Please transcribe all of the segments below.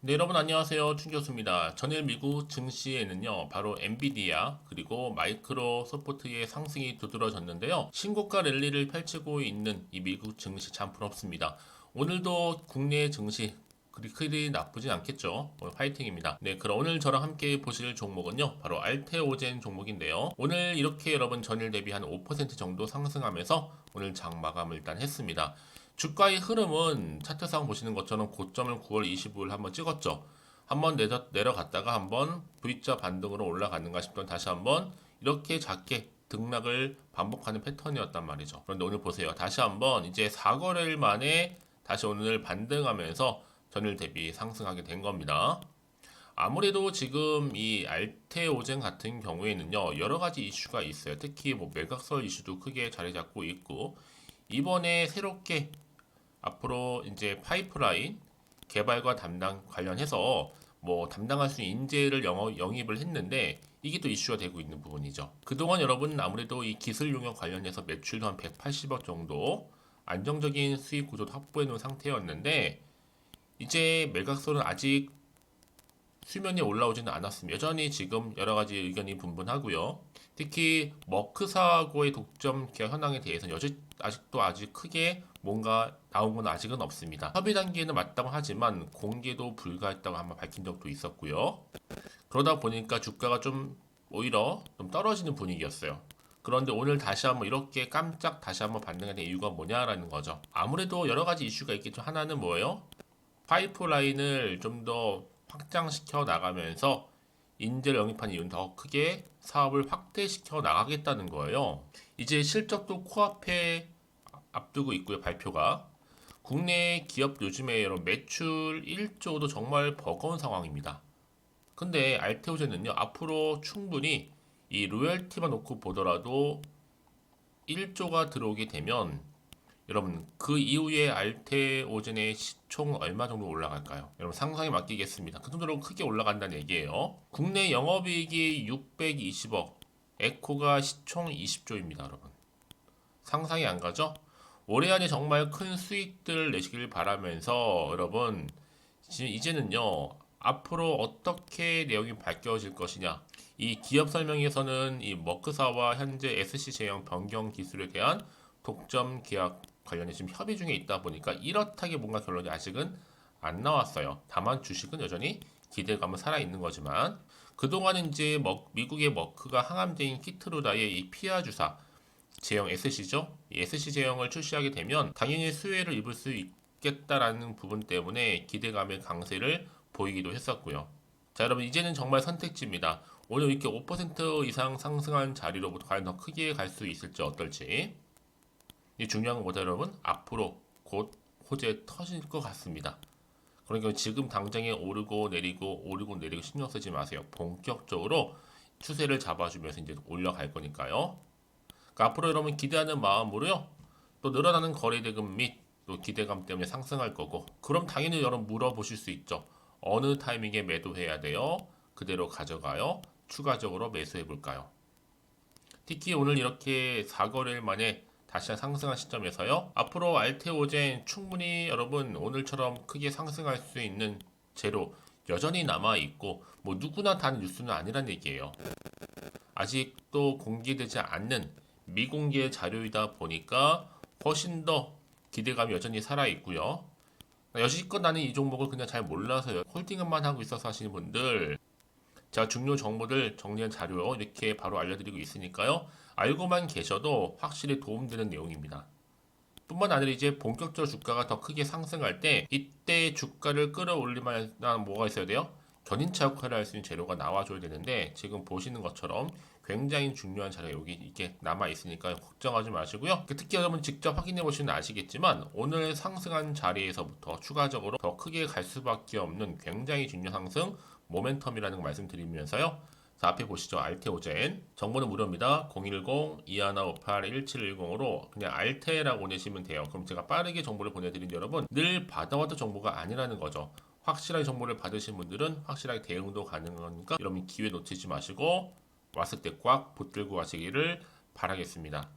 네, 여러분 안녕하세요. 충교수입니다. 전일 미국 증시에는요, 바로 엔비디아 그리고 마이크로소프트의 상승이 두드러졌는데요. 신고가 랠리를 펼치고 있는 이 미국 증시 참 부럽습니다. 오늘도 국내 증시 그리 나쁘진 않겠죠. 오늘 파이팅입니다. 네, 그럼 오늘 저랑 함께 보실 종목은요, 바로 알테오젠 종목인데요. 오늘 이렇게 여러분 전일 대비 한 5% 정도 상승하면서 오늘 장 마감을 일단 했습니다. 주가의 흐름은 차트상 보시는 것처럼 고점을 9월 25일 한번 찍었죠. 한번 내려, 내려갔다가 한번 V자 반등으로 올라가는가 싶던 다시 한번 이렇게 작게 등락을 반복하는 패턴이었단 말이죠. 그런데 오늘 보세요. 다시 한번 이제 4거래일 만에 다시 오늘 반등하면서 전일 대비 상승하게 된 겁니다. 아무래도 지금 이 알테오젠 같은 경우에는요 여러 가지 이슈가 있어요. 특히 뭐 매각설 이슈도 크게 자리 잡고 있고 이번에 새롭게 앞으로 이제 파이프라인 개발과 담당 관련해서 뭐 담당할 수 있는 인재를 영어, 영입을 했는데 이게 또 이슈가 되고 있는 부분이죠. 그동안 여러분 아무래도 이 기술 용역 관련해서 매출도 한 180억 정도 안정적인 수익 구조도 확보해 놓은 상태였는데 이제 매각설은 아직 수면에 올라오지는 않았습니다. 여전히 지금 여러 가지 의견이 분분하고요. 특히 머크사하고의 독점 계약 현황에 대해서는 여지, 아직도 아직 크게 뭔가 나온 건 아직은 없습니다. 협의 단계는 맞다고 하지만 공개도 불가했다고 한번 밝힌 적도 있었고요. 그러다 보니까 주가가 좀 오히려 좀 떨어지는 분위기였어요. 그런데 오늘 다시 한번 이렇게 깜짝 다시 한번 반등하는 이유가 뭐냐라는 거죠. 아무래도 여러 가지 이슈가 있겠죠. 하나는 뭐예요? 파이프라인을 좀 더 확장시켜 나가면서 인재를 영입한 이유는 더 크게 사업을 확대시켜 나가겠다는 거예요. 이제 실적도 코앞에 앞두고 있고요, 발표가. 국내 기업 요즘에 이런 매출 1조도 정말 버거운 상황입니다. 근데 알테오젠은요, 앞으로 충분히 이 로열티만 놓고 보더라도 1조가 들어오게 되면 여러분 그 이후에 알테오젠의 시총 얼마 정도 올라갈까요? 여러분 상상에 맡기겠습니다. 그 정도로 크게 올라간다는 얘기예요. 국내 영업이익이 620억, 에코가 시총 20조입니다, 여러분. 상상이 안 가죠? 올해 안에 정말 큰 수익들 내시길 바라면서 여러분 지금 이제는요 앞으로 어떻게 내용이 밝혀질 것이냐 이 기업 설명에서는 이 머크사와 현재 SC 제형 변경 기술에 대한 독점 계약 관련해 지금 협의 중에 있다 보니까 이렇다게 뭔가 결론이 아직은 안 나왔어요. 다만 주식은 여전히 기대감은 살아 있는 거지만 그동안은 이제 머, 미국의 머크가 항암제인 키트루다의 이 피아 주사 제형 SC죠. 이 SC 제형을 출시하게 되면 당연히 수혜를 입을 수 있겠다라는 부분 때문에 기대감의 강세를 보이기도 했었고요. 자 여러분 이제는 정말 선택지입니다. 오늘 이렇게 5% 이상 상승한 자리로부터 과연 더 크게 갈 수 있을지 어떨지 이 중요한 것보다 여러분 앞으로 곧 호재 터질 것 같습니다. 그러니까 지금 당장에 오르고 내리고 오르고 내리고 신경 쓰지 마세요. 본격적으로 추세를 잡아주면서 이제 올라갈 거니까요. 그러니까 앞으로 여러분 기대하는 마음으로요. 또 늘어나는 거래 대금 및 또 기대감 때문에 상승할 거고 그럼 당연히 여러분 물어보실 수 있죠. 어느 타이밍에 매도해야 돼요? 그대로 가져가요? 추가적으로 매수해 볼까요? 특히 오늘 이렇게 4거래일 만에 다시 상승한 시점에서요. 앞으로 알테오젠 충분히 여러분 오늘처럼 크게 상승할 수 있는 재료 여전히 남아 있고 뭐 누구나 다는 뉴스는 아니란 얘기예요. 아직도 공개되지 않는 미공개 자료이다 보니까 훨씬 더 기대감이 여전히 살아 있고요. 여지껏 나는 이 종목을 그냥 잘 몰라서요. 홀딩만 하고 있어서 하시는 분들 제가 중요 정보들 정리한 자료 이렇게 바로 알려드리고 있으니까요. 알고만 계셔도 확실히 도움되는 내용입니다. 뿐만 아니라 이제 본격적으로 주가가 더 크게 상승할 때 이때 주가를 끌어올릴 만한 뭐가 있어야 돼요? 견인차 역할을 할 수 있는 재료가 나와줘야 되는데 지금 보시는 것처럼 굉장히 중요한 자료가 여기 이게 남아 있으니까 걱정하지 마시고요. 특히 여러분 직접 확인해 보시면 아시겠지만 오늘 상승한 자리에서부터 추가적으로 더 크게 갈 수밖에 없는 굉장히 중요한 상승 모멘텀이라는 거 말씀드리면서요. 자, 앞에 보시죠. 알테오젠. 정보는 무료입니다. 010-2158-1710으로 그냥 알테라고 보내시면 돼요. 그럼 제가 빠르게 정보를 보내드린 여러분 늘 받아왔던 정보가 아니라는 거죠. 확실하게 정보를 받으신 분들은 확실하게 대응도 가능하니까 여러분 기회 놓치지 마시고 왔을 때 꽉 붙들고 가시기를 바라겠습니다.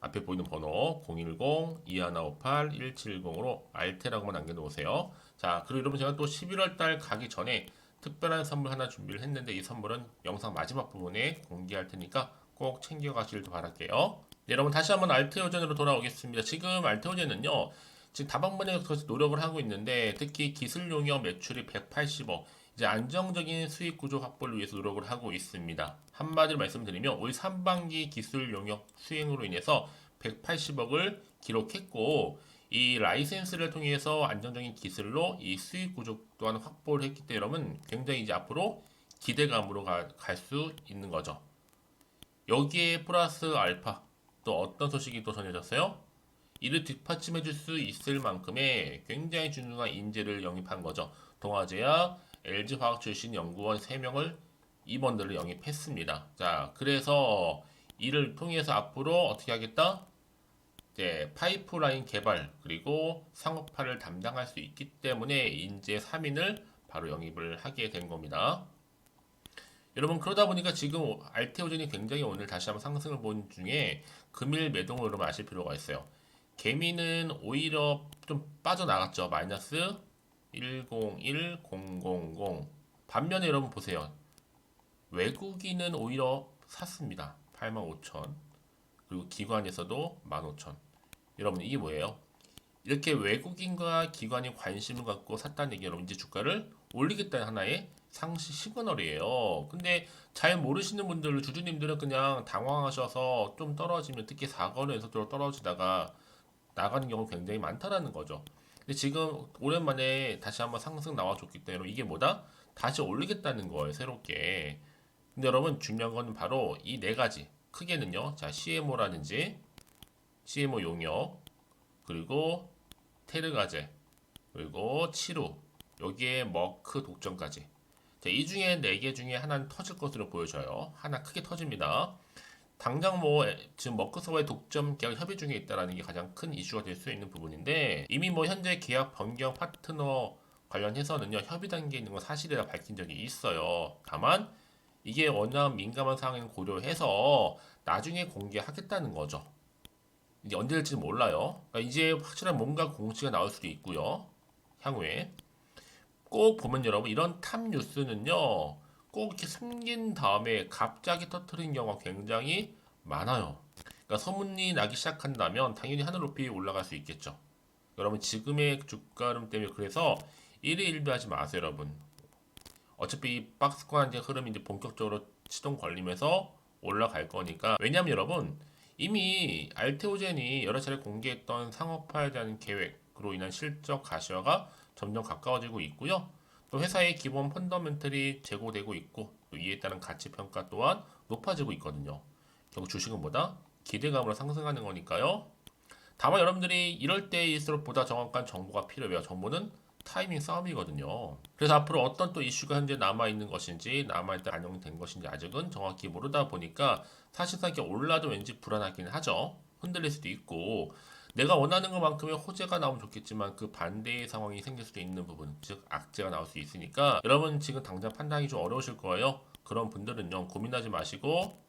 앞에 보이는 번호 010-2158-1710으로 알테라고만 남겨놓으세요. 자, 그리고 여러분 제가 또 11월 달 가기 전에 특별한 선물 하나 준비를 했는데 이 선물은 영상 마지막 부분에 공개할 테니까 꼭 챙겨가시길 바랄게요. 네, 여러분 다시 한번 알테오젠으로 돌아오겠습니다. 지금 알테오젠은요. 지금 다방면에서 노력을 하고 있는데 특히 기술 용역 매출이 180억 이제 안정적인 수익 구조 확보를 위해서 노력을 하고 있습니다. 한마디로 말씀드리면 올 상반기 기술 용역 수행으로 인해서 180억을 기록했고 이 라이센스를 통해서 안정적인 기술로 이 수익 구조 또한 확보를 했기 때문에 굉장히 이제 앞으로 기대감으로 갈 수 있는 거죠. 여기에 플러스 알파 또 어떤 소식이 또 전해졌어요? 이를 뒷받침해 줄 수 있을 만큼의 굉장히 중요한 인재를 영입한 거죠. 동아제약, LG화학 출신 연구원 3명을 임원들을 영입했습니다. 자, 그래서 이를 통해서 앞으로 어떻게 하겠다? 이제 파이프라인 개발 그리고 상업화를 담당할 수 있기 때문에 인재 3인을 바로 영입을 하게 된 겁니다. 여러분 그러다 보니까 지금 알테오젠이 굉장히 오늘 다시 한번 상승을 본 중에 금일 매동을 여러분 아실 필요가 있어요. 개미는 오히려 좀 빠져나갔죠. 마이너스 101000. 반면에 여러분 보세요. 외국인은 오히려 샀습니다. 85,000. 그리고 기관에서도 15,000. 여러분 이게 뭐예요? 이렇게 외국인과 기관이 관심을 갖고 샀다는 얘기 여러분 이제 주가를 올리겠다는 하나의 상시 시그널이에요. 근데 잘 모르시는 분들 주주님들은 그냥 당황하셔서 좀 떨어지면 특히 4거래에서 떨어지다가 나가는 경우 굉장히 많다라는 거죠. 근데 지금 오랜만에 다시 한번 상승 나와줬기 때문에 이게 뭐다? 다시 올리겠다는 거예요, 새롭게. 근데 여러분 중요한 건 바로 이 네 가지. 크게는요. 자, CMO라든지 CMO 용역 그리고 테르가제 그리고 치루 여기에 머크 독점까지. 자, 이 중에 네 개 중에 하나는 터질 것으로 보여져요. 하나 크게 터집니다. 당장 뭐 지금 머크서와의 독점 계약 협의 중에 있다라는 게 가장 큰 이슈가 될 수 있는 부분인데 이미 뭐 현재 계약 변경 파트너 관련해서는요 협의 단계에 있는 건 사실이라 밝힌 적이 있어요. 다만 이게 워낙 민감한 상황을 고려해서 나중에 공개하겠다는 거죠. 이제 언제 될지 몰라요. 그러니까 이제 확실한 뭔가 공지가 나올 수도 있고요. 향후에 꼭 보면 여러분 이런 탑 뉴스는요. 꼭 이렇게 숨긴 다음에 갑자기 터트린 경우가 굉장히 많아요. 그러니까 소문이 나기 시작한다면 당연히 하늘 높이 올라갈 수 있겠죠. 여러분 지금의 주가 흐름 때문에 그래서 일희일비하지 마세요, 여러분. 어차피 이 박스권 이제 흐름이 이제 본격적으로 시동 걸리면서 올라갈 거니까 왜냐하면 여러분 이미 알테오젠이 여러 차례 공개했던 상업화에 대한 계획으로 인한 실적 가시화가 점점 가까워지고 있고요. 또 회사의 기본 펀더멘털이 제고되고 있고 또 이에 따른 가치 평가 또한 높아지고 있거든요. 결국 주식은 뭐다? 기대감으로 상승하는 거니까요. 다만 여러분들이 이럴 때일수록 보다 정확한 정보가 필요해요. 정보는 타이밍 싸움이거든요. 그래서 앞으로 어떤 또 이슈가 현재 남아 있는 것인지 남아 있다 반영된 것인지 아직은 정확히 모르다 보니까 사실상 이렇게 올라도 왠지 불안하긴 하죠. 흔들릴 수도 있고 내가 원하는 것만큼의 호재가 나오면 좋겠지만 그 반대의 상황이 생길 수도 있는 부분, 즉 악재가 나올 수 있으니까 여러분 지금 당장 판단이 좀 어려우실 거예요. 그런 분들은요 고민하지 마시고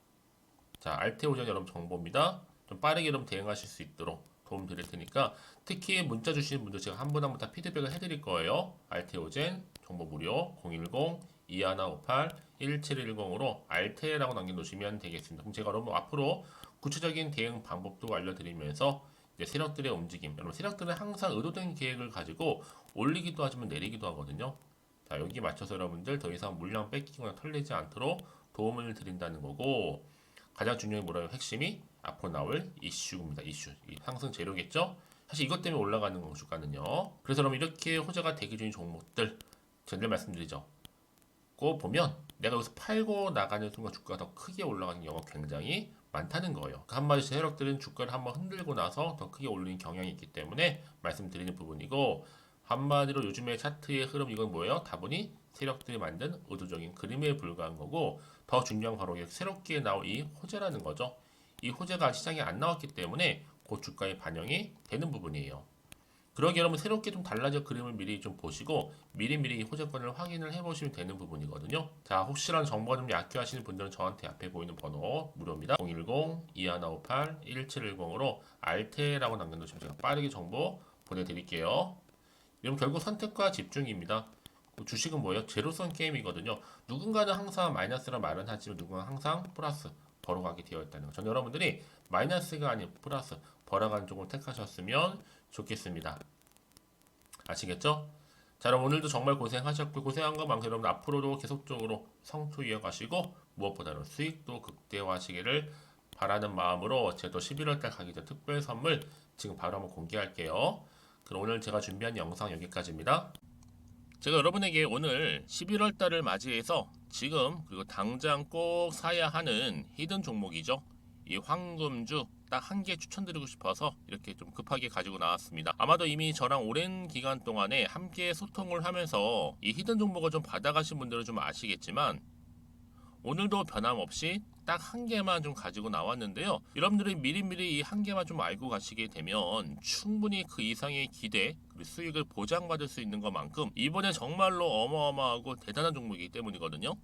자 알테오전 여러분 정보입니다. 좀 빠르게 여러분 대응하실 수 있도록 도움 드릴 테니까 특히 문자 주시는 분들 제가 한 분 한 분 다 피드백을 해드릴 거예요. 알테오젠 정보 무료 010 2158 1710으로 알테라고 남겨놓으시면 되겠습니다. 그럼 제가 여러분 앞으로 구체적인 대응 방법도 알려드리면서 세력들의 움직임, 여러분 세력들은 항상 의도된 계획을 가지고 올리기도 하지만 내리기도 하거든요. 자 여기 맞춰서 여러분들 더 이상 물량 뺏기거나 털리지 않도록 도움을 드린다는 거고 가장 중요한 뭐라요? 핵심이 앞으로 나올 이슈입니다. 이슈. 이 상승 재료겠죠? 사실 이것 때문에 올라가는 거 주가는요. 그래서 여러분 이렇게 호재가 대기 중인 종목들 전늘 말씀드리죠. 꼭 보면 내가 여기서 팔고 나가는 순간 주가가 더 크게 올라가는 경우가 굉장히 많다는 거예요. 그 한마디 세력들은 주가를 한번 흔들고 나서 더 크게 올리는 경향이 있기 때문에 말씀드리는 부분이고 한마디로 요즘의 차트의 흐름 이건 뭐예요? 다분히 세력들이 만든 의도적인 그림에 불과한 거고 더 중요한 바로 새롭게 나올 이 호재라는 거죠. 이 호재가 시장에 안 나왔기 때문에 그 주가에 반영이 되는 부분이에요. 그러기 여러분 새롭게 좀 달라질 그림을 미리 좀 보시고 미리미리 호재권을 확인을 해보시면 되는 부분이거든요. 자 혹시라도 정보가 좀 약해 하시는 분들은 저한테 앞에 보이는 번호 무료입니다. 010-2158-1710으로 알테라고 남겨놓으시면 제가 빠르게 정보 보내드릴게요. 이건 결국 선택과 집중입니다. 주식은 뭐예요? 제로섬 게임이거든요. 누군가는 항상 마이너스라 말은 하지만 누군가는 항상 플러스 벌어가게 되어 있다는 거. 전 여러분들이 마이너스가 아닌 플러스 벌어가는 쪽을 택하셨으면 좋겠습니다. 아시겠죠? 자, 그럼 오늘도 정말 고생하셨고 고생한 것만큼 여러분 앞으로도 계속적으로 성투 이어가시고 무엇보다도 수익도 극대화하시기를 바라는 마음으로 제가 또 11월 달 가기 전 특별 선물 지금 바로 한번 공개할게요. 그럼 오늘 제가 준비한 영상 여기까지입니다. 제가 여러분에게 오늘 11월 달을 맞이해서 지금 그리고 당장 꼭 사야 하는 히든 종목이죠. 이 황금주 딱 한 개 추천드리고 싶어서 이렇게 좀 급하게 가지고 나왔습니다. 아마도 이미 저랑 오랜 기간 동안에 함께 소통을 하면서 이 히든 종목을 좀 받아가신 분들은 좀 아시겠지만 오늘도 변함없이 딱 한 개만 좀 가지고 나왔는데요. 여러분들이 미리미리 이 한 개만 좀 알고 가시게 되면 충분히 그 이상의 기대 그리고 수익을 보장받을 수 있는 것만큼 이번에 정말로 어마어마하고 대단한 종목이기 때문이거든요.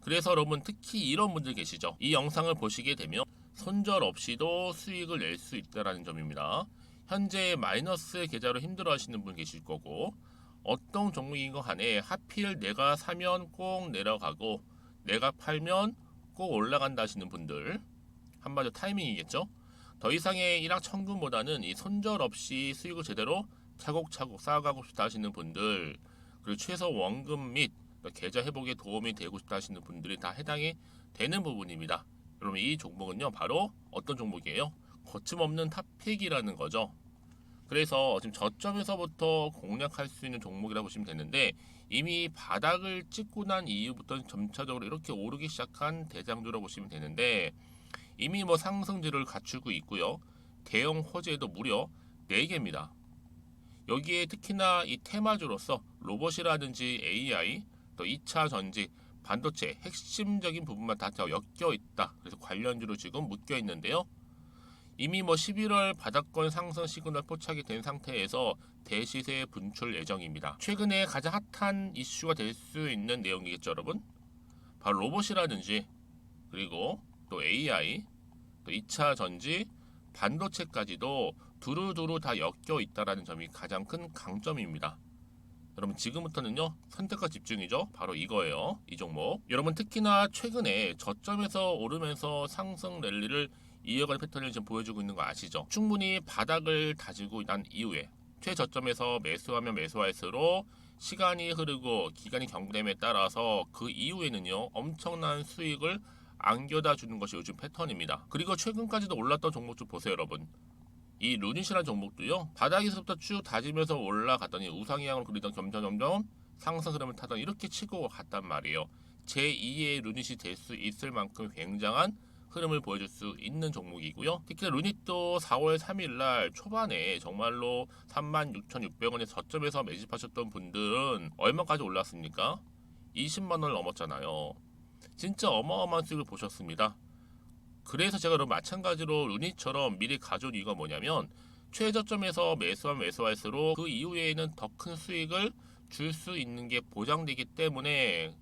그래서 여러분 특히 이런 분들 계시죠. 이 영상을 보시게 되면 손절 없이도 수익을 낼 수 있다라는 점입니다. 현재 마이너스 계좌로 힘들어 하시는 분 계실 거고 어떤 종목인 거 간에 하필 내가 사면 꼭 내려가고 내가 팔면 꼭 올라간다 하시는 분들 한마디로 타이밍이겠죠. 더 이상의 일확천금보다는 이 손절 없이 수익을 제대로 차곡차곡 쌓아가고 싶다 하시는 분들 그리고 최소 원금 및 계좌 회복에 도움이 되고 싶다 하시는 분들이 다 해당이 되는 부분입니다. 여러분 이 종목은요 바로 어떤 종목이에요? 거침없는 탑픽이라는 거죠. 그래서 지금 저점에서부터 공략할 수 있는 종목이라고 보시면 되는데 이미 바닥을 찍고 난 이후부터 점차적으로 이렇게 오르기 시작한 대장주라고 보시면 되는데 이미 뭐 상승지를 갖추고 있고요. 대형 호재도 무려 4개입니다. 여기에 특히나 이 테마주로서 로봇이라든지 AI 또 2차 전지 반도체 핵심적인 부분만 다 엮여 있다. 그래서 관련주로 지금 묶여 있는데요. 이미 뭐 11월 바닥권 상승 시그널 포착이 된 상태에서 대시세 분출 예정입니다. 최근에 가장 핫한 이슈가 될 수 있는 내용이겠죠, 여러분? 바로 로봇이라든지 그리고 또 AI, 또 2차 전지, 반도체까지도 두루두루 다 엮여 있다라는 점이 가장 큰 강점입니다. 여러분 지금부터는요 선택과 집중이죠 바로 이거예요 이 종목 여러분 특히나 최근에 저점에서 오르면서 상승 랠리를 이어가는 패턴을 지금 보여주고 있는 거 아시죠? 충분히 바닥을 다지고 난 이후에 최저점에서 매수하면 매수할수록 시간이 흐르고 기간이 경됨에 따라서 그 이후에는요 엄청난 수익을 안겨다 주는 것이 요즘 패턴입니다. 그리고 최근까지도 올랐던 종목 좀 보세요 여러분. 이 루닛이라는 종목도요 바닥에서부터 쭉 다지면서 올라갔더니 우상향으로 그리던 점점점점 상승 흐름을 타던 이렇게 치고 갔단 말이에요. 제2의 루닛이 될 수 있을 만큼 굉장한 흐름을 보여줄 수 있는 종목이고요. 특히 루닛도 4월 3일 초반에 정말로 36,600원의 저점에서 매집하셨던 분들은 얼마까지 올랐습니까? 20만 원을 넘었잖아요. 진짜 어마어마한 수익을 보셨습니다. 그래서 제가 그럼 마찬가지로 루닛처럼 미리 가져온 이유가 뭐냐면 최저점에서 매수하면 매수할수록 그 이후에는 더 큰 수익을 줄 수 있는 게 보장되기 때문에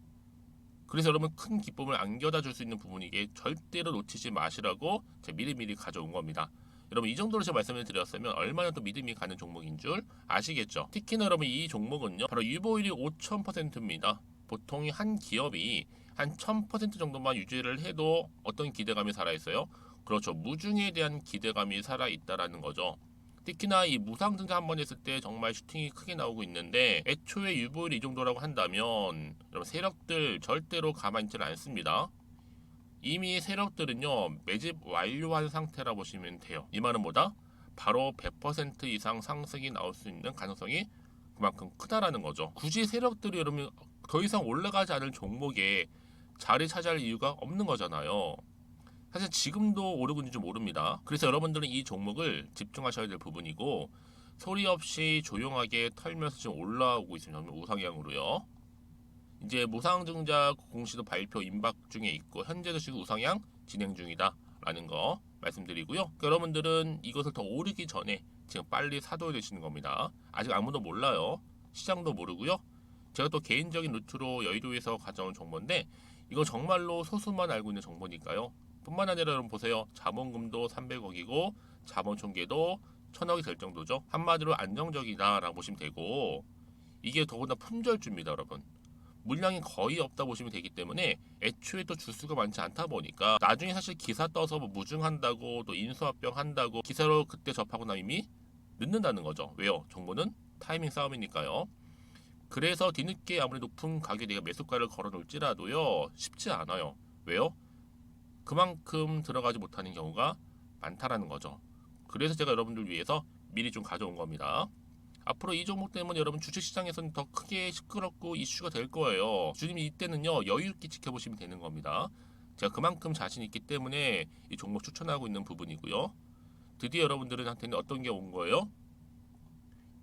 그래서 여러분 큰 기쁨을 안겨다 줄 수 있는 부분이게 절대로 놓치지 마시라고 제가 미리미리 가져온 겁니다. 여러분 이 정도로 제가 말씀을 드렸으면 얼마나 또 믿음이 가는 종목인 줄 아시겠죠? 특히나 여러분 이 종목은요 바로 유보율이 5,000%입니다. 보통 한 기업이 한 1000% 정도만 유지를 해도 어떤 기대감이 살아있어요? 그렇죠. 무중에 대한 기대감이 살아있다라는 거죠. 특히나 이 무상증자 한번 했을 때 정말 슈팅이 크게 나오고 있는데 애초에 유보율이 이 정도라고 한다면 여러분 세력들 절대로 가만히 있지는 않습니다. 이미 세력들은요 매집 완료한 상태라 보시면 돼요. 이 말은 뭐다? 바로 100% 이상 상승이 나올 수 있는 가능성이 그만큼 크다라는 거죠. 굳이 세력들이 여러분 더 이상 올라가지 않을 종목에 자리 차지할 이유가 없는 거잖아요. 사실 지금도 오르고 있는지 모릅니다. 그래서 여러분들은 이 종목을 집중하셔야 될 부분이고 소리 없이 조용하게 털면서 지금 올라오고 있습니다. 우상향으로요. 이제 무상증자 공시도 발표 임박 중에 있고 현재도 지금 우상향 진행 중이다라는 거 말씀드리고요. 그러니까 여러분들은 이것을 더 오르기 전에 지금 빨리 사둬야 되시는 겁니다. 아직 아무도 몰라요. 시장도 모르고요. 제가 또 개인적인 루트로 여의도에서 가져온 정보인데 이거 정말로 소수만 알고 있는 정보니까요. 뿐만 아니라 여러분 보세요. 자본금도 300억이고 자본 총계도 천억이 될 정도죠. 한마디로 안정적이다라고 보시면 되고 이게 더구나 품절주입니다, 여러분. 물량이 거의 없다 보시면 되기 때문에 애초에 또 주수가 많지 않다 보니까 나중에 사실 기사 떠서 뭐 무증한다고 또 인수합병 한다고 기사로 그때 접하고 나면 이미 늦는다는 거죠. 왜요? 정보는 타이밍 싸움이니까요. 그래서 뒤늦게 아무리 높은 가격에 내가 매수가를 걸어 놓을지라도요 쉽지 않아요. 왜요? 그만큼 들어가지 못하는 경우가 많다라는 거죠. 그래서 제가 여러분들 위해서 미리 좀 가져온 겁니다. 앞으로 이 종목 때문에 여러분 주식시장에서는 더 크게 시끄럽고 이슈가 될 거예요. 주님 이때는요 여유 있게 지켜보시면 되는 겁니다. 제가 그만큼 자신 있기 때문에 이 종목 추천하고 있는 부분이고요. 드디어 여러분들한테는 어떤 게 온 거예요?